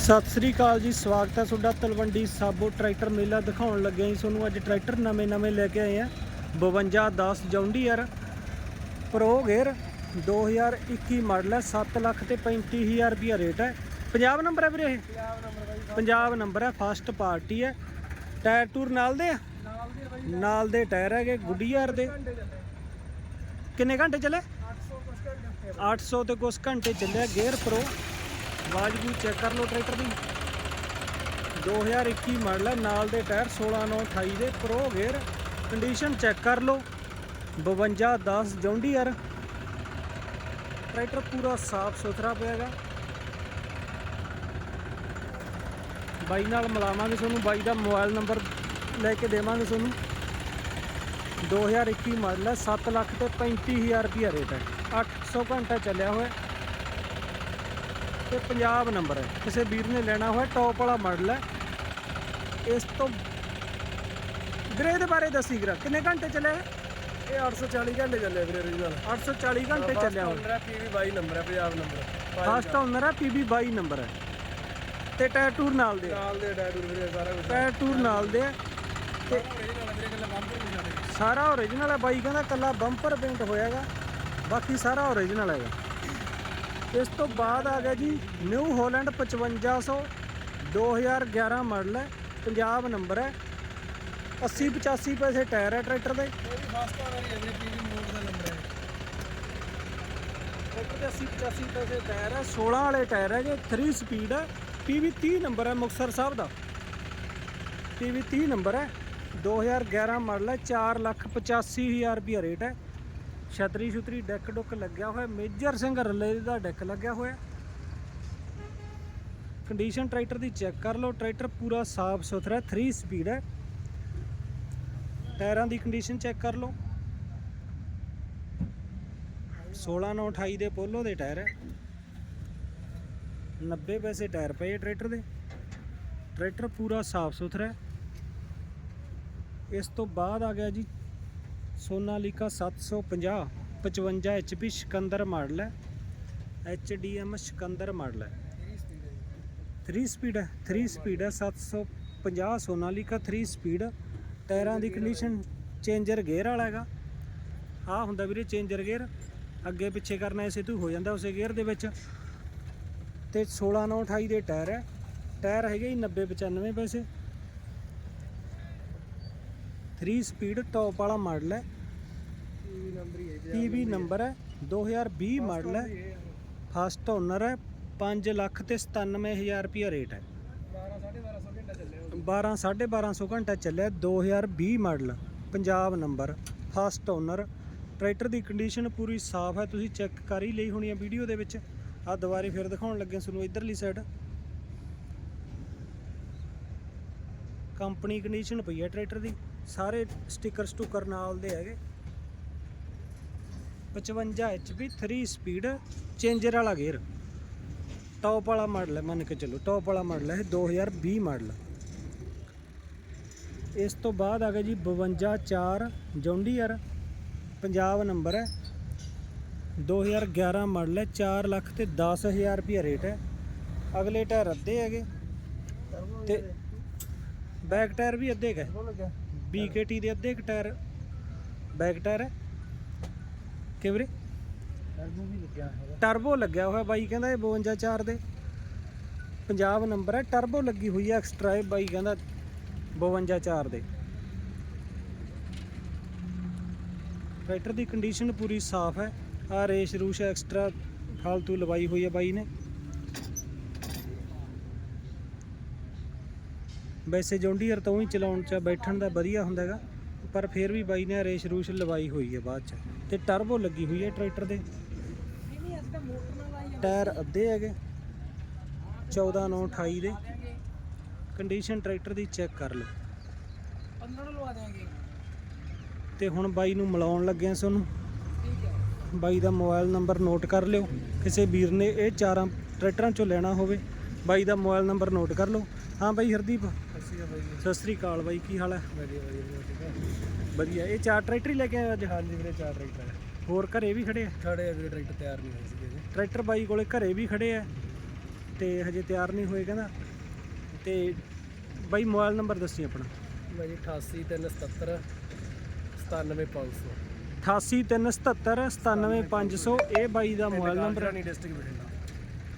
ਸਤਿ ਸ੍ਰੀ ਅਕਾਲ ਜੀ, ਸਵਾਗਤ ਹੈ ਤੁਹਾਡਾ ਤਲਵੰਡੀ ਸਾਬੋ ਟਰੈਕਟਰ ਮੇਲਾ ਦਿਖਾਉਣ ਲੱਗੇ ਹਾਂ ਤੁਹਾਨੂੰ ਅੱਜ ਟਰੈਕਟਰ ਨਵੇਂ ਨਵੇਂ ਲੈ ਕੇ ਆਏ ਆ 5210 ਜੌਂਡੀਅਰ ਪ੍ਰੋ ਗੇਅਰ 2021 ਮਾਡਲ ਹੈ 7 ਲੱਖ ਤੇ 35000 ਰੁਪਿਆ ਰੇਟ ਹੈ। ਪੰਜਾਬ ਨੰਬਰ ਹੈ ਵੀਰੇ ਇਹ? ਪੰਜਾਬ ਨੰਬਰ ਬਾਈ ਪੰਜਾਬ ਨੰਬਰ ਹੈ, ਫਸਟ ਪਾਰਟੀ ਹੈ। ਟਾਇਰ ਟੂਰ ਨਾਲ ਦੇ ਆ? ਨਾਲ ਦੀ ਬਾਈ ਨਾਲ ਦੇ ਟਾਇਰ ਹੈਗੇ, ਗੁੱਡੀਅਰ ਦੇ। ਕਿੰਨੇ ਘੰਟੇ ਚੱਲੇ? 800 ਕੁਛ ਘੰਟੇ 800 ਤੇ ਕੁਝ ਘੰਟੇ ਚੱਲਿਆ ਗੇਅਰ ਪ੍ਰੋ ਆਵਾਜ਼ ਵੀ ਚੈੱਕ ਕਰ ਲਓ ਟਰੈਕਟਰ ਦੀ। 2021 ਮਾਡਲ ਹੈ, ਨਾਲ ਦੇ ਟਾਇਰ 16928 ਦੇ ਪ੍ਰੋ ਗੇਅਰ ਕੰਡੀਸ਼ਨ ਚੈੱਕ ਕਰ ਲਓ। 5210 ਜੌਂਡੀਅਰ ਟਰੈਕਟਰ ਪੂਰਾ ਸਾਫ਼ ਸੁਥਰਾ ਪਿਆਗਾ ਬਾਈ ਨਾਲ ਮਿਲਾਵਾਂਗੇ ਤੁਹਾਨੂੰ, ਬਾਈ ਦਾ ਮੋਬਾਈਲ ਨੰਬਰ ਲੈ ਕੇ ਦੇਵਾਂਗੇ ਤੁਹਾਨੂੰ। 2021 ਮਾਡਲ ਹੈ 7 ਲੱਖ ਤੇ 35000 ਰੁਪਿਆ ਰੇਟ ਹੈ। 800 ਘੰਟਾ ਚੱਲਿਆ ਹੋਇਆ ਤੇ ਪੰਜਾਬ ਨੰਬਰ ਹੈ। ਕਿਸੇ ਵੀਰ ਨੇ ਲੈਣਾ ਹੋਇਆ ਟੌਪ ਵਾਲਾ ਮਾਡਲ ਹੈ। ਇਸ ਤੋਂ ਗ੍ਰੇ ਦੇ ਬਾਰੇ ਦੱਸੀ ਗਰਾ ਕਿੰਨੇ ਘੰਟੇ ਚੱਲਿਆ ਇਹ? 840 ਘੰਟੇ ਚੱਲੇ ਵੀਰੇ ਰੀਜਨਲ 840 ਘੰਟੇ ਚੱਲਿਆ ਹੋਇਆ। ਪੀਵੀ 22 ਨੰਬਰ ਹੈ ਪੰਜਾਬ ਨੰਬਰ ਫਸਟ ਓਨਰ ਹੈ PB 22 ਨੰਬਰ ਹੈ। ਤੇ ਟਾਇਰ ਟੂਰ ਨਾਲ ਦੇ। ਨਾਲ ਦੇ ਡੈਡੂਰ ਵੀਰੇ ਸਾਰਾ ਕੁਝ ਟਾਇਰ ਟੂਰ ਨਾਲ ਦੇ। ਤੇ ਸਾਰਾ ਓਰੀਜਨਲ ਹੈ ਬਾਈ ਕਹਿੰਦਾ ਕੱਲਾ ਬੰਪਰ ਪੇਂਟ ਹੋਇਆਗਾ ਬਾਕੀ ਸਾਰਾ ਓਰੀਜਨਲ ਹੈਗਾ। ਇਸ ਤੋਂ ਬਾਅਦ ਆ ਗਿਆ ਜੀ ਨਿਊ ਹਾਲੈਂਡ 5500 2011 ਮਾਡਲ ਹੈ ਪੰਜਾਬ ਨੰਬਰ ਹੈ। 80 85 ਪੈਸੇ ਟਾਇਰ ਹੈ ਟਰੈਕਟਰ ਦੇ। ਇਹ ਵੀ ਫਸਟ ਆ ਰਹੀ ਹੈ ਵੀਰੇ ਪੀਵੀ ਮੋਡ ਦਾ ਨੰਬਰ ਹੈ। ਟਰੈਕਟਰ ਦੇ 80 85 ਪੈਸੇ ਟਾਇਰ ਹੈ 16 ਵਾਲੇ ਟਾਇਰ ਹੈਗੇ 3 ਸਪੀਡ ਹੈ। PV 30 ਨੰਬਰ ਹੈ ਮੁਕਤਸਰ ਸਾਹਿਬ ਦਾ। PV 30 ਨੰਬਰ ਹੈ 2011 ਮਾਡਲ ਹੈ 4 ਲੱਖ 85000 ਰੁਪਿਆ ਰੇਟ ਹੈ। ਛਤਰੀ ਛੁਤਰੀ ਡੈਕ ਡੁੱਕ ਲੱਗਿਆ ਹੋਇਆ, ਮੇਜਰ ਸਿੰਘ ਰੱਲੇ ਦਾ ਡੈਕ ਲੱਗਿਆ ਹੋਇਆ। ਕੰਡੀਸ਼ਨ ਟਰੈਕਟਰ ਦੀ ਚੈੱਕ ਕਰ ਲਓ ਟਰੈਕਟਰ ਪੂਰਾ ਸਾਫ਼ ਸੁਥਰਾ 3 ਸਪੀਡ ਹੈ। ਟਾਇਰਾਂ ਦੀ ਕੰਡੀਸ਼ਨ ਚੈੱਕ ਕਰ ਲਓ। 16928 ਦੇ ਪੋਲੋ ਦੇ ਟਾਇਰ ਹੈ। 90 ਪੈਸੇ ਟਾਇਰ ਪਏ ਟਰੈਕਟਰ ਦੇ। ਟਰੈਕਟਰ ਪੂਰਾ ਸਾਫ਼ ਸੁਥਰਾ ਹੈ। ਇਸ ਤੋਂ ਬਾਅਦ ਆ ਗਿਆ ਜੀ ਸੋਨਾਲੀਕਾ 750 55 HP ਸਿਕੰਦਰ ਮਾਡਲ ਹੈ। HDM ਸਿਕੰਦਰ ਮਾਡਲ ਹੈ। 3 ਸਪੀਡ ਹੈ 3 ਸਪੀਡ ਹੈ 750 ਸੋਨਾਲੀਕਾ 3 ਸਪੀਡ ਟਾਇਰਾਂ ਦੀ ਕੰਡੀਸ਼ਨ ਚੇਂਜਰ ਗੇਅਰ ਵਾਲਾ ਹੈਗਾ। ਆ ਹੁੰਦਾ ਵੀਰੇ ਚੇਂਜਰ ਗੇਅਰ ਅੱਗੇ ਪਿੱਛੇ ਕਰਨਾ ਇਸੇ ਤੋਂ ਹੋ ਜਾਂਦਾ ਉਸੇ ਗੇਅਰ ਦੇ ਵਿੱਚ। ਤੇ 16 9 28 ਦੇ ਟਾਇਰ ਹੈ। ਟਾਇਰ ਹੈਗੇ ਜੀ 90 95 ਵੈਸੇ 3 ਸਪੀਡ ਟੌਪ ਵਾਲਾ ਮਾਡਲ ਹੈ। ਪੀਵੀ ਨੰਬਰ ਹੀ ਹੈ ਜੀ PV ਨੰਬਰ ਹੈ 2020 ਮਾਡਲ ਹੈ। ਫਸਟ ਓਨਰ ਹੈ 5 ਲੱਖ ਤੇ 97000 ਰੁਪਿਆ ਰੇਟ ਹੈ। 12 1250 ਘੰਟਾ ਚੱਲੇ ਉਹ 12 1250 ਘੰਟਾ ਚੱਲਿਆ 2020 model Punjab number first owner tractor ਦੀ ਕੰਡੀਸ਼ਨ ਪੂਰੀ ਸਾਫ਼ ਹੈ, ਤੁਸੀਂ ਚੈੱਕ ਕਰ ਹੀ ਲਈ ਹੋਣੀ ਹੈ ਵੀਡੀਓ ਦੇ ਵਿੱਚ। ਆ ਦੁਬਾਰੇ ਫਿਰ ਦਿਖਾਉਣ ਲੱਗੇ ਤੁਹਾਨੂੰ ਇਧਰਲੀ ਸਾਈਡ ਕੰਪਨੀ ਕੰਡੀਸ਼ਨ ਪਈ ਹੈ ਟਰੈਕਟਰ ਦੀ। ਸਾਰੇ ਸਟicker ਸਟੂਕਰ ਨਾਲ ਦੇ ਹੈਗੇ। 55 HP 3 ਸਪੀਡ ਚੇਂਜਰ ਵਾਲਾ ਗੇਅਰ ਟੌਪ ਵਾਲਾ ਮਾਡਲ ਹੈ, ਮੰਨ ਕੇ ਚੱਲੋ ਟੌਪ ਵਾਲਾ ਮਾਡਲ ਹੈ ਇਹ 2020 ਮਾਡਲ ਇਸ ਤੋਂ ਬਾਅਦ ਆ ਗਿਆ ਜੀ 524 ਜੌਂਡੀਅਰ ਪੰਜਾਬ ਨੰਬਰ ਹੈ। 2011 ਮਾਡਲ ਹੈ 4 ਲੱਖ ਤੇ 10000 ਰੁਪਿਆ ਰੇਟ ਹੈ। ਅਗਲੇ ਟਾਇਰ ਅੱਧੇ ਹੈਗੇ। ਤੇ ਬੈਕ ਟਾਇਰ ਵੀ ਅੱਧੇ ਗਏ BKT ਦੇ ਅੱਧੇ ਕ ਟਾਇਰ ਬੈਕ ਟਾਇਰ ਹੈ। ਕਿਵਰੇ ਟਰਬੋ ਵੀ ਲੱਗਿਆ ਹੈਗਾ ਟਰਬੋ ਲੱਗਿਆ ਹੋਇਆ ਬਾਈ ਕਹਿੰਦਾ ਇਹ 52 ਦੇ। ਪੰਜਾਬ ਨੰਬਰ ਹੈ ਟਰਬੋ ਲੱਗੀ ਹੋਈ ਹੈ ਐਕਸਟਰਾ ਇਹ ਬਾਈ ਕਹਿੰਦਾ 52 ਦੇ। ਟਰੈਕਟਰ ਦੀ ਕੰਡੀਸ਼ਨ ਪੂਰੀ ਸਾਫ਼ ਹੈ। ਆ ਰੇਸ ਰੂਸ਼ ਐਕਸਟਰਾ ਫਾਲਤੂ ਲਵਾਈ ਹੋਈ ਹੈ ਬਾਈ ਨੇ। ਵੈਸੇ ਜੌਂਡੀਅਰ ਤੋਂ ਹੀ ਚਲਾਉਣ ਚ ਬੈਠਣ ਦਾ ਵਧੀਆ ਹੁੰਦਾ ਹੈਗਾ ਪਰ ਫਿਰ ਵੀ ਬਾਈ ਨੇ ਰੇਸ ਰੂਸ਼ ਲਵਾਈ ਹੋਈ ਹੈ ਬਾਅਦ ਚ। ਤੇ ਟਰਬੋ ਲੱਗੀ ਹੋਈ ਹੈ ਟਰੈਕਟਰ ਦੇ ਨਹੀਂ ਨਹੀਂ ਅਸੀਂ ਤਾਂ। ਮੋਟਰ ਨਾਲ ਆਈ ਟਾਇਰ ਅੱਧੇ ਹੈਗੇ 14 9 28 ਦੇ। ਕੰਡੀਸ਼ਨ ਟਰੈਕਟਰ ਦੀ ਚੈੱਕ ਕਰ ਲਓ। 15 ਲਵਾ ਦੇਾਂਗੇ ਤੇ ਹੁਣ ਬਾਈ ਨੂੰ ਮਿਲਾਉਣ ਲੱਗਿਆ ਤੁਹਾਨੂੰ ਠੀਕ ਹੈ ਬਾਈ ਦਾ ਮੋਬਾਈਲ ਨੰਬਰ ਨੋਟ ਕਰ ਲਿਓ। ਕਿਸੇ ਵੀਰ ਨੇ ਇਹ ਚਾਰਾਂ ਟਰੈਕਟਰਾਂ ਚੋਂ ਲੈਣਾ ਹੋਵੇ ਬਾਈ ਦਾ ਮੋਬਾਈਲ ਨੰਬਰ ਨੋਟ ਕਰ ਲਓ। ਹਾਂ ਬਾਈ ਹਰਦੀਪ। ਅਸੀਂ ਬਾਈ ਜੀ। ਸਤਿ ਸ੍ਰੀ ਅਕਾਲ ਬਾਈ ਕੀ ਹਾਲ ਹੈ? ਵਧੀਆ ਵਧੀਆ ਵੀਰੇ, ਠੀਕ ਹੈ? ਵਧੀਆ। ਇਹ ਚਾਰ ਟਰੈਕਟਰ ਹੀ ਲੈ ਕੇ ਆਏ ਅੱਜ? ਹਾਂਜੀ ਵੀਰੇ ਚਾਰ ਟਰੈਕਟਰ ਹੈ। ਹੋਰ ਘਰੇ ਵੀ ਖੜੇ ਆ? ਖੜੇ ਆ ਵੀਰੇ ਟਰੈਕਟਰ ਤਿਆਰ ਨਹੀਂ ਹੋਏ ਸੀਗੇ ਜੀ। ਟਰੈਕਟਰ ਬਾਈ ਕੋਲੇ ਘਰੇ ਵੀ ਖੜੇ ਆ ਤੇ ਹਜੇ ਤਿਆਰ ਨਹੀਂ ਹੋਏ ਕਹਿੰਦਾ। ਤੇ ਬਾਈ ਮੋਬਾਈਲ ਨੰਬਰ ਦੱਸੀ ਆਪਣਾ। ਭਾਈ 88 377 97500 88377 97500 ਇਹ ਬਾਈ ਦਾ ਮੋਬਾਈਲ ਨੰਬਰ ਹੈ। ਰਾਣੀ ਡਿਸਟ੍ਰਿਕਟ ਬਠਿੰਡਾ।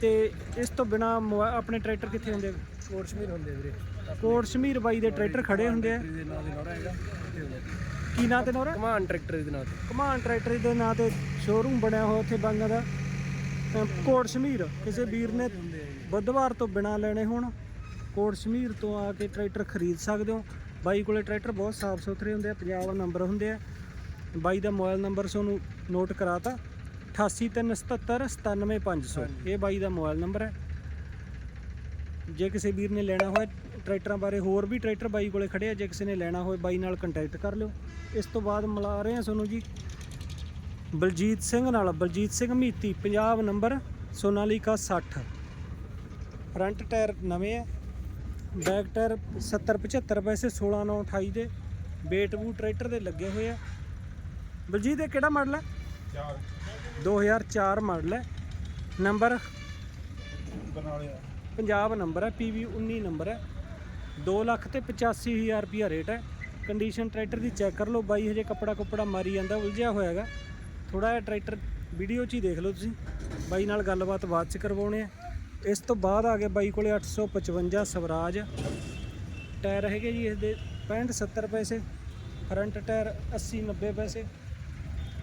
ਤੇ ਇਸ ਤੋਂ ਬਿਨਾ ਆਪਣੇ ਟਰੈਕਟਰ ਕਿੱਥੇ ਹੁੰਦੇ ਕੋਟਸ਼ਮੀਰ ਹੁੰਦੇ ਵੀਰੇ। ਕੋਟ ਸ਼ਮੀਰ ਬਾਈ ਦੇ ਟਰੈਕਟਰ ਖੜੇ ਹੁੰਦੇ ਆ। ਦੇ ਦੇ ਨੌਰਾ ਹੈਗਾ। ਕੀ ਨਾਂ ਤੇ ਨੌਰਾ? ਕਮਾਨ ਟਰੈਕਟਰ ਦੇ ਨਾਂ ਤੇ। ਕਮਾਨ ਟਰੈਕਟਰ ਦੇ ਨਾਂ ਤੇ ਸ਼ੋਰੂਮ ਬਣਿਆ ਹੋਇਆ ਉੱਥੇ ਬਾਈਆਂ ਦਾ। ਕੋਟ ਸ਼ਮੀਰ ਕਿਸੇ ਵੀਰ ਨੇ ਬੁੱਧਵਾਰ ਤੋਂ ਬਿਨਾ ਲੈਣੇ ਹੋਣ ਕੋਟ ਸ਼ਮੀਰ ਤੋਂ ਆ ਕੇ ਟਰੈਕਟਰ ਖਰੀਦ ਸਕਦੇ ਹੋ। ਬਾਈ ਕੋਲੇ ਟਰੈਕਟਰ ਬਹੁਤ ਸਾਫ਼ ਸੁਥਰੇ ਹੁੰਦੇ ਆ ਪੰਜਾਬ ਨੰਬਰ ਹੁੰਦੇ ਆ। ਬਾਈ ਦਾ ਮੋਬਾਈਲ ਨੰਬਰ ਤੁਹਾਨੂੰ ਨੋਟ ਕਰਾਤਾ 8837797500 ਹਾਂਜੀ। ਇਹ ਬਾਈ ਦਾ ਮੋਬਾਈਲ ਨੰਬਰ ਹੈ। ਜੇ ਕਿਸੇ ਵੀਰ ਨੇ ਲੈਣਾ ਹੋਵੇ ਟਰੈਕਟਰਾਂ ਬਾਰੇ ਹੋਰ ਵੀ ਟਰੈਕਟਰ ਬਾਈ ਕੋਲੇ ਖੜੇ ਆ ਜੇ ਕਿਸੇ ਨੇ ਲੈਣਾ ਹੋਵੇ ਬਾਈ ਨਾਲ ਕੰਟੈਕਟ ਕਰ ਲਿਓ। ਇਸ ਤੋਂ ਬਾਅਦ ਮਿਲਾ ਰਹੇ ਹਾਂ ਤੁਹਾਨੂੰ ਜੀ ਬਲਜੀਤ ਸਿੰਘ ਨਾਲ। Baljit Singh Meeti Punjab number Sonalika 60 front tyre ਨਵੇਂ ਆ ਬੈਕ ਟਾਇਰ 70 75 ਪੈਸੇ 16 9 28 ਦੇ ਵੇਟ ਬੂ ਟਰੈਕਟਰ ਦੇ ਲੱਗੇ ਹੋਏ ਆ। ਬਲਜੀਤ ਇਹ ਕਿਹੜਾ ਮਾਡਲ ਹੈ 2004 ਮਾਡਲ ਹੈ ਨੰਬਰ? ਬਰਨਾਲੇ ਪੰਜਾਬ ਨੰਬਰ ਹੈ PV 19 ਨੰਬਰ ਹੈ। 2 ਲੱਖ ਤੇ 85000 ਰੁਪਿਆ ਰੇਟ ਹੈ। ਕੰਡੀਸ਼ਨ ਟਰੈਕਟਰ ਦੀ ਚੈੱਕ ਕਰ ਲਓ, ਬਾਈ ਹਜੇ ਕੱਪੜਾ ਕੁੱਪੜਾ ਮਾਰੀ ਜਾਂਦਾ, ਉਲਝਿਆ ਹੋਇਆ ਹੈਗਾ। ਥੋੜਾ ਜਿਹਾ ਟਰੈਕਟਰ ਵੀਡੀਓ 'ਚ ਹੀ ਦੇਖ ਲਓ ਤੁਸੀਂ। ਬਾਈ ਨਾਲ ਗੱਲਬਾਤ ਬਾਅਦ 'ਚ ਕਰਵਾਉਣੇ ਆ। ਇਸ ਤੋਂ ਬਾਅਦ ਆ ਗਏ ਬਾਈ ਕੋਲੇ 855 ਸਵਰਾਜ। ਟਾਇਰ ਹੈਗੇ ਜੀ ਇਸ ਦੇ 65 70 ਪੈਸੇ ਫਰੰਟ ਟਾਇਰ 80 90 ਪੈਸੇ।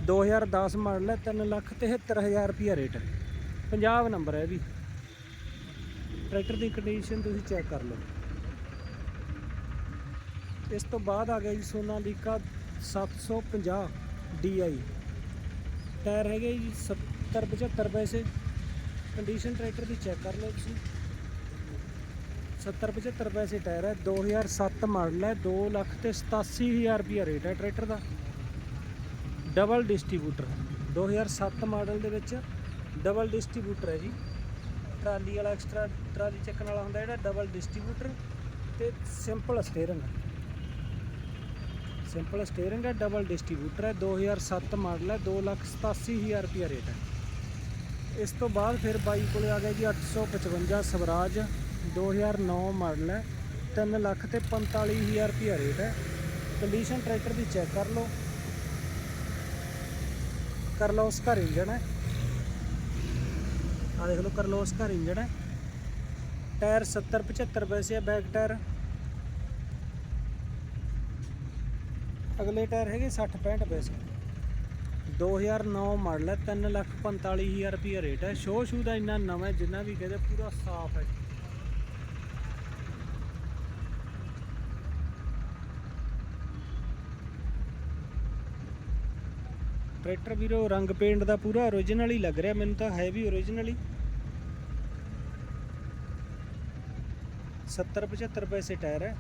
2010 ਮਾਡਲ ਹੈ 3 ਲੱਖ 73000 ਰੁਪਿਆ ਰੇਟ ਹੈ। ਪੰਜਾਬ ਨੰਬਰ ਹੈ ਇਹ ਵੀ। ਟਰੈਕਟਰ ਦੀ ਕੰਡੀਸ਼ਨ ਤੁਸੀਂ ਚੈੱਕ ਕਰ ਲਓ। ਇਸ ਤੋਂ ਬਾਅਦ ਆ ਗਿਆ ਜੀ ਸੋਨਾਲੀਕਾ 750 DI ਟਾਇਰ ਹੈਗੇ ਜੀ 70 75 ਪੈਸੇ। ਕੰਡੀਸ਼ਨ ਟਰੈਕਟਰ ਦੀ ਚੈੱਕ ਕਰ ਲਓ ਤੁਸੀਂ। 70 75 ਪੈਸੇ ਟਾਇਰ ਹੈ। 2007 ਮਾਡਲ ਹੈ। 2 ਲੱਖ ਤੇ 87000 ਰੁਪਿਆ ਰੇਟ ਹੈ ਟਰੈਕਟਰ ਦਾ। ਡਬਲ ਡਿਸਟ੍ਰੀਬਿਊਟਰ 2007 ਮਾਡਲ ਦੇ ਵਿੱਚ ਡਬਲ ਡਿਸਟ੍ਰੀਬਿਊਟਰ ਹੈ ਜੀ। ਟਰਾਲੀ ਵਾਲਾ ਐਕਸਟਰਾ ਟਰਾਲੀ ਚੱਕਣ ਵਾਲਾ ਹੁੰਦਾ, ਜਿਹੜਾ ਡਬਲ ਡਿਸਟ੍ਰੀਬਿਊਟਰ ਤੇ ਸਿੰਪਲ ਸਟੀਅਰਿੰਗ ਸਿੰਪਲ ਸਟੀਅਰਿੰਗ ਹੈ ਡਬਲ ਡਿਸਟ੍ਰੀਬਿਊਟਰ ਹੈ 2007 ਮਾਡਲ ਹੈ 287000 ਰੁਪਿਆ ਰੇਟ ਹੈ। ਇਸ ਤੋਂ ਬਾਅਦ ਫਿਰ ਬਾਈ ਕੋਲੇ ਆ ਗਿਆ ਜੀ 855 ਸਵਰਾਜ 2009 ਮਾਡਲ ਹੈ 3 ਲੱਖ ਤੇ 45000 ਰੁਪਿਆ ਰੇਟ ਹੈ। ਕੰਡੀਸ਼ਨ ਟਰੈਕਟਰ ਦੀ ਚੈੱਕ ਕਰ ਲਓ। ਕਰ ਲਓ ਉਸ ਘਰ ਇੰਜਣ ਹੈ। ਆ ਦੇਖ ਲਓ ਕਰਲੋਸ ਘਰ ਇੰਜਣ ਹੈ। ਟਾਇਰ 70 75 ਪੈਸੇ ਆ ਬੈਕ ਟਾਇਰ ਅਗਲੇ ਟਾਇਰ ਹੈਗੇ 60 65 ਪੈਸੇ। 2009 ਮਾਡਲ ਹੈ 3 ਲੱਖ 45000 ਰੁਪਏ ਰੇਟ ਹੈ। ਸ਼ੋ ਸ਼ੂ ਦਾ ਇੰਨਾ ਨਵਾਂ ਜਿੰਨਾ ਵੀ ਕਹਦੇ ਪੂਰਾ ਸਾਫ਼ ਹੈ। ਟਰੈਕਟਰ ਵੀਰੋ, ਰੰਗ ਪੇਂਟ ਦਾ ਪੂਰਾ origignal ਹੀ ਲੱਗ ਰਿਹਾ, ਮੈਨੂੰ ਤਾਂ ਹੈ ਵੀ origignal ਹੀ। 70 75 ਪੈਸੇ ਟਾਇਰ ਹੈ।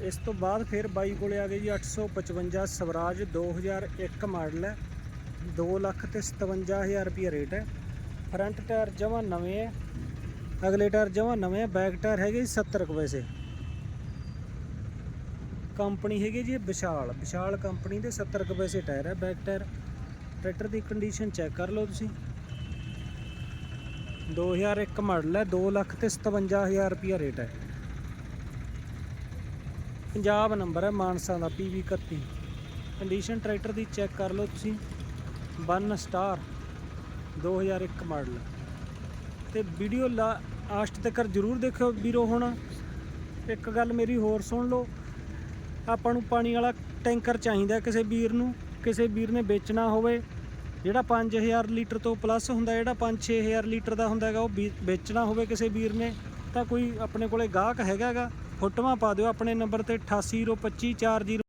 ਇਸ ਤੋਂ ਬਾਅਦ ਫਿਰ ਬਾਈ ਕੋਲੇ ਆ ਗਈ ਜੀ 855 ਸਵਰਾਜ 2001 ਮਾਡਲ ਹੈ। 2 ਲੱਖ ਤੇ 57000 ਰੁਪਏ ਰੇਟ ਹੈ। ਫਰੰਟ ਟਾਇਰ ਜਮਾਂ ਨਵੇਂ ਹੈ। ਅਗਲੇ ਟਾਇਰ ਜਮਾਂ ਨਵੇਂ ਹੈ। ਬੈਕ ਟਾਇਰ ਹੈਗੇ ਜੀ 70 ਕੁ ਪੈਸੇ। ਕੰਪਨੀ ਹੈਗੀ ਜੀ ਵਿਸ਼ਾਲ ਵਿਸ਼ਾਲ ਕੰਪਨੀ ਦੇ 70 ਕੁ ਪੈਸੇ ਟਾਇਰ ਹੈ ਬੈਕ ਟਾਇਰ। ਟਰੈਕਟਰ ਦੀ ਕੰਡੀਸ਼ਨ ਚੈੱਕ ਕਰ ਲਓ ਤੁਸੀਂ। 2001 ਮਾਡਲ ਹੈ 2 ਲੱਖ ਤੇ 57000 ਰੁਪਿਆ ਰੇਟ ਹੈ ਪੰਜਾਬ ਨੰਬਰ ਹੈ ਮਾਨਸਾ ਦਾ PV 31 ਕੰਡੀਸ਼ਨ ਟਰੈਕਟਰ ਦੀ ਚੈੱਕ ਕਰ ਲਓ ਤੁਸੀਂ। 1 ਸਟਾਰ 2001 ਮਾਡਲ ਤੇ ਵੀਡੀਓ ਲਾਸਟ ਤੱਕ ਜਰੂਰ ਦੇਖਿਓ ਵੀਰੋ ਹੁਣ। ਇੱਕ ਗੱਲ ਮੇਰੀ ਹੋਰ ਸੁਣ ਲਓ। ਆਪਾਂ ਨੂੰ ਪਾਣੀ ਵਾਲਾ ਟੈਂਕਰ ਚਾਹੀਦਾ ਕਿਸੇ ਵੀਰ ਨੂੰ, ਕਿਸੇ ਵੀਰ ਨੇ ਵੇਚਣਾ ਹੋਵੇ। ਜਿਹੜਾ 5000 ਲੀਟਰ ਤੋਂ ਪਲੱਸ ਹੁੰਦਾ, ਜਿਹੜਾ 5-6000 ਲੀਟਰ ਦਾ ਹੁੰਦਾ ਹੈਗਾ, ਉਹ ਵੀ- ਵੇਚਣਾ ਹੋਵੇ ਕਿਸੇ ਵੀਰ ਨੇ, ਤਾਂ ਕੋਈ ਆਪਣੇ ਕੋਲੇ ਗਾਹਕ ਹੈਗਾ ਹੈਗਾ, ਫੋਟੋਆਂ ਪਾ ਦਿਓ। ਆਪਣੇ ਨੰਬਰ ਤੇ 880254